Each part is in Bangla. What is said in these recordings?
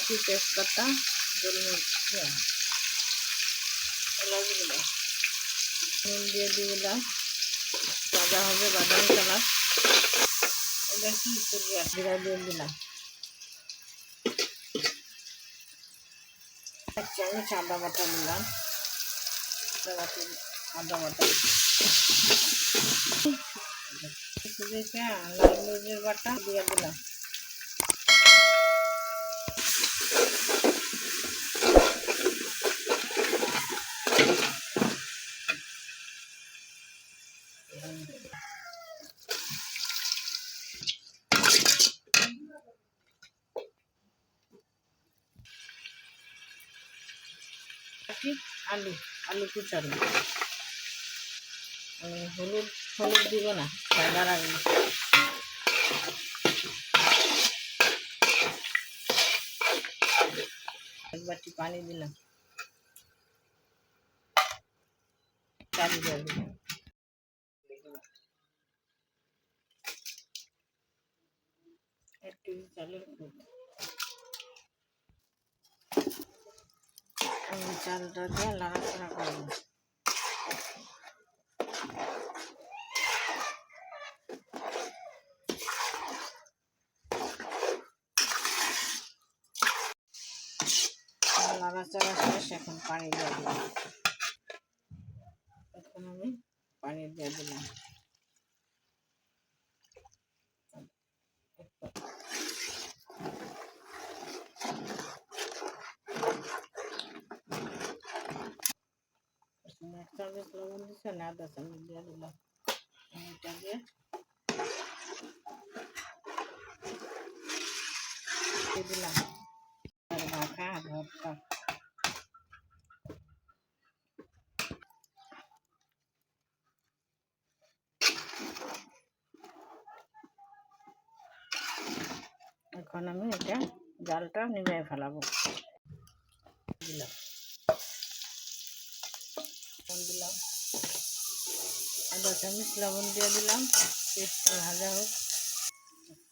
এলাচি তেজপাতা গোলমরিচ ইয়া, এলাচগুলো। নুন দিয়ে দিয়ে দিলাম। ভাজা হবে বাদামি কালার। এটা কি জিরা জিরা দিয়ে দিলাম। এক চামচ আদা বাটা দিলাম। আদা বাটা। লাল মরিচের বাটা দিয়ে দিলাম। আলু আলু আমি হলুদ হলুদ দিব না সাদা রাখব এক বাটি পানি দিলাম চালু দিয়ে দিলাম একটু চালের গুঁড়ো। আমি চালটা দিয়ে নাড়াচাড়া করব নাড়াচাড়া শেষ, এখন পানি দিয়ে দিলাম। এখন আমি পানি দিয়ে দিলাম। চামচ লবণ দিচ্ছে না আধা চামচ দিয়ে দিলাম। এটা দিয়ে দিলাম। মাখা ভর্তা। এখন আমি এটা জালটা নিভে ফেলাবো। দিলাম লবণ দিলাম। আধা চামচ লবণ দিয়ে দিলাম। পেস্টটা ভাজা হোক।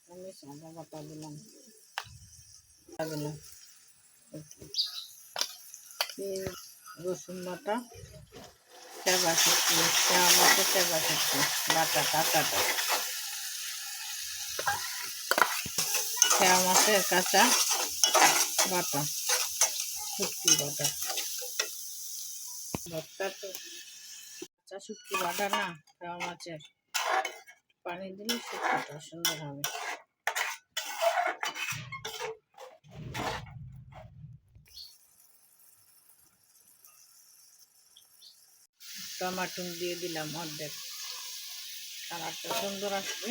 চামচ আদা বাটা দিলাম। আদা দিলাম। একটু পেঁয়াজ, রসুন বাটা। চেবা শুটকি চেবা মাছের চেবা শুটকি বাটা কাঁচাটা চেবা মাছের কাঁচা বাটা, শুটকি বাটা। ভর্তা তো কাঁচা শুক্তি বাটা না চেবা মাছের। পানি দিলে শুটকিটা সুন্দর হবে। টমাটো দিয়ে দিলাম অর্ধেক। কালারটা সুন্দর আসবে।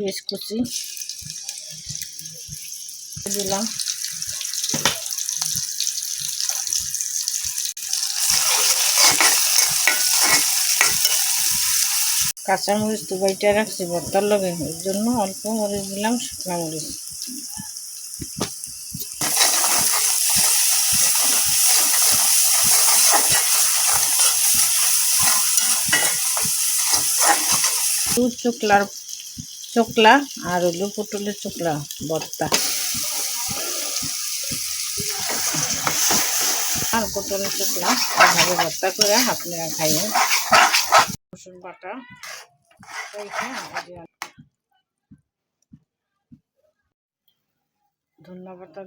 পেঁয়াজ কুচি দিলাম। কাঁচামরিচ তো বাইটা রাখছি ভর্তার লগে, এর জন্য অল্প মরিচ দিলাম, শুকনো মরিচ। দুধ চোকলার চোকলা আর হলো পটলের চোকলা, ভর্তা। আর পটলের চোকলা, এভাবে ভর্তা করে আপনারা খাইয়েন রসুন বাটা যে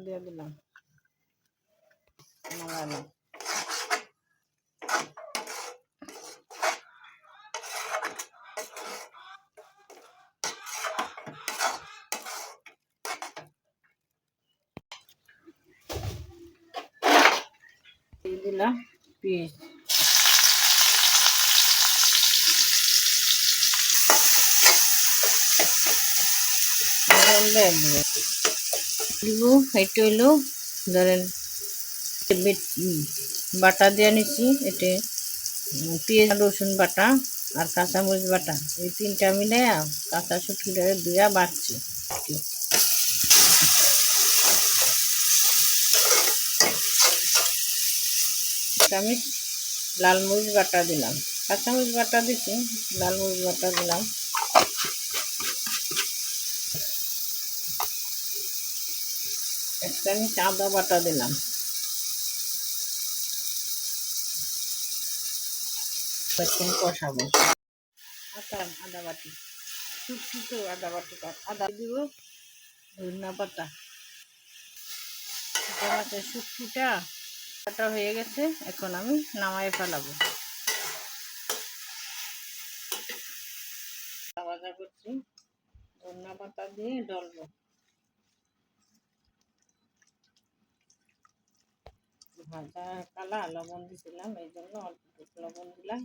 দিয়ে দিলাম। নামালাম দিলাম পেঁয়াজ দিব, এটা হইল ধরেন বেট- দিয়ে নিচ্ছি, এতে পেঁয়াজ, রসুন বাটা আর কাঁচামরিচ বাটা। এই তিনটা মিলে কাঁচা শুটকিটা দিয়া বাটছি। আমি লাল মরিচ বাটা দিলাম। কাঁচামরিচ বাটা দিছি লাল মরিচ বাটা দিলাম। একটা আমি আদা বাটা দিলাম। এখন কষাবো। আদা আদা বাটি। শুকছি তো আদা বাটি আদা দিব ধনিয়া পাতা। মাছের শুক্তিটা কাটা হয়ে গেছে, এখন আমি নামায় ফেলাবো। ভাজা করছি, ধনিয়া পাতা দিয়ে ডলবো। ভাজা কালা লবণ দিয়েছিলাম এই জন্য অল্প লবণ দিলাম।